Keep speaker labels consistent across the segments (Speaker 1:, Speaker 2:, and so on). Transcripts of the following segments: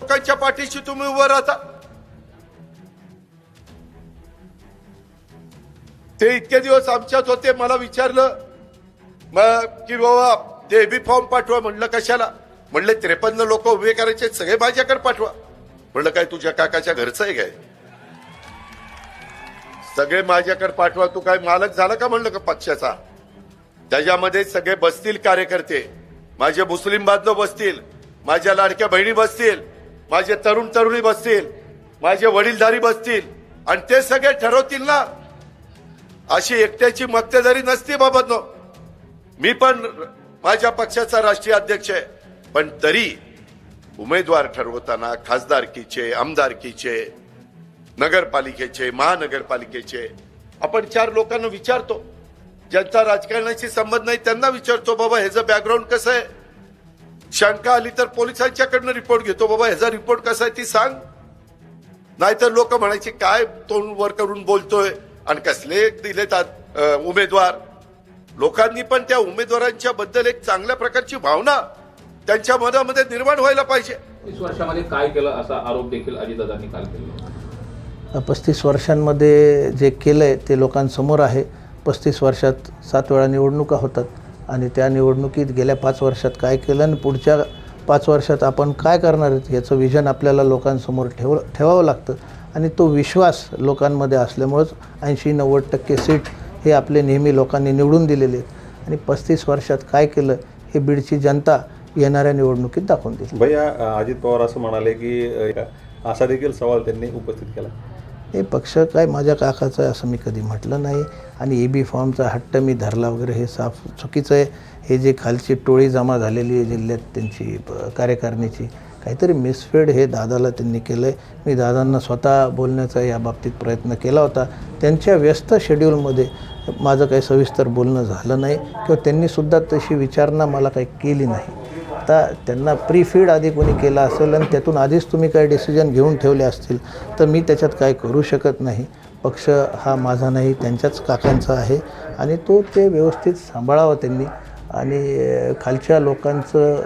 Speaker 1: लोकांच्या पाठीशी तुम्ही उभं राहता. ते इतके दिवस आमच्यात होते मला विचारलं मग की बाबा ते बी फॉर्म पाठवा म्हणलं कशाला? म्हणले त्रेपन्न लोक उभे करायचे सगळे माझ्याकडे पाठवा. म्हणलं काय तुझ्या काकाच्या घरचं आहे काय? सगळे माझ्याकडे पाठवा तू काय मालक झाला का? म्हणलं का पक्षाचा? त्याच्यामध्ये सगळे बसतील कार्यकर्ते. माझे मुस्लिम बांधव बसतील. माझ्या लाडक्या बहिणी बसतील. माझे तरुण तरुणी बसतील माझे वडीलधारी बसतील आणि ते सगळे ठरवतील ना. अशी एकट्याची मक्तेदारी नसते बाबत मी पण माझ्या पक्षाचा राष्ट्रीय अध्यक्ष आहे. पण तरी उमेदवार ठरवताना खासदारकीचे आमदारकीचे नगरपालिकेचे महानगरपालिकेचे आपण चार लोकांना विचारतो. ज्यांचा राजकारणाशी संबंध नाही त्यांना विचारतो बाबा ह्याचं बॅकग्राऊंड कसं आहे? शंका आली तर पोलिसांच्याकडनं रिपोर्ट घेतो. बाबा ह्याचा रिपोर्ट कसा आहे ती सांग. नाहीतर लोक म्हणायचे काय तोंड वर करून बोलतोय आणि कसले अ, उमेदवार? लोकांनी पण त्या उमेदवारांच्या बद्दल एक चांगल्या प्रकारची भावना त्यांच्या मनामध्ये निर्माण व्हायला पाहिजे.
Speaker 2: तीस वर्षामध्ये काय केलं असा आरोप देखील अजितदादांनी काल केला
Speaker 3: पस्तीस वर्षांमध्ये जे केलं आहे ते लोकांसमोर आहे. पस्तीस वर्षात सात वेळा निवडणुका होतात. आणि त्या निवडणुकीत गेल्या पाच वर्षात काय केलं आणि पुढच्या पाच वर्षात आपण काय करणार आहेत याचं विजन आपल्याला लोकांसमोर ठेव ठेवावं लागतं. आणि तो विश्वास लोकांमध्ये असल्यामुळंच ऐंशी नव्वद टक्के सीट हे आपले नेहमी लोकांनी निवडून दिलेले आहेत. आणि पस्तीस वर्षात काय केलं हे बीडची जनता येणाऱ्या निवडणुकीत दाखवून दिली
Speaker 4: भैया अजित पवार असं म्हणाले की असा देखील सवाल त्यांनी उपस्थित केला.
Speaker 3: हे पक्ष काय माझ्या काकाचं आहे असं मी कधी म्हटलं नाही. आणि ए बी फॉर्मचा हट्ट मी धरला वगैरे हे साफ चुकीचं आहे. हे जे खालची टोळी जमा झालेली आहे जिल्ह्यात त्यांची प- कार्यकारिणीची काहीतरी मिसफेड हे दादाला त्यांनी केलं आहे मी दादांना स्वतः बोलण्याचा या बाबतीत प्रयत्न केला होता. त्यांच्या व्यस्त शेड्यूलमध्ये माझं काही सविस्तर बोलणं झालं नाही. किंवा त्यांनीसुद्धा तशी विचारणा मला काही केली नाही. आता त्यांना प्री फीड आधी कोणी केला असेल आणि त्यातून आधीच तुम्ही काही डिसिजन घेऊन ठेवले असतील तर मी त्याच्यात काय करू शकत नाही. पक्ष हा माझा नाही त्यांच्याच काकांचा आहे आणि तो ते व्यवस्थित सांभाळावा त्यांनी. आणि खालच्या लोकांचं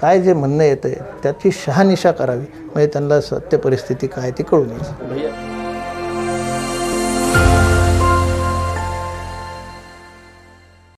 Speaker 3: काय जे म्हणणं येतं आहे त्याची शहानिशा करावी. म्हणजे त्यांना सत्य परिस्थिती काय ती कळून येईल
Speaker 2: भैया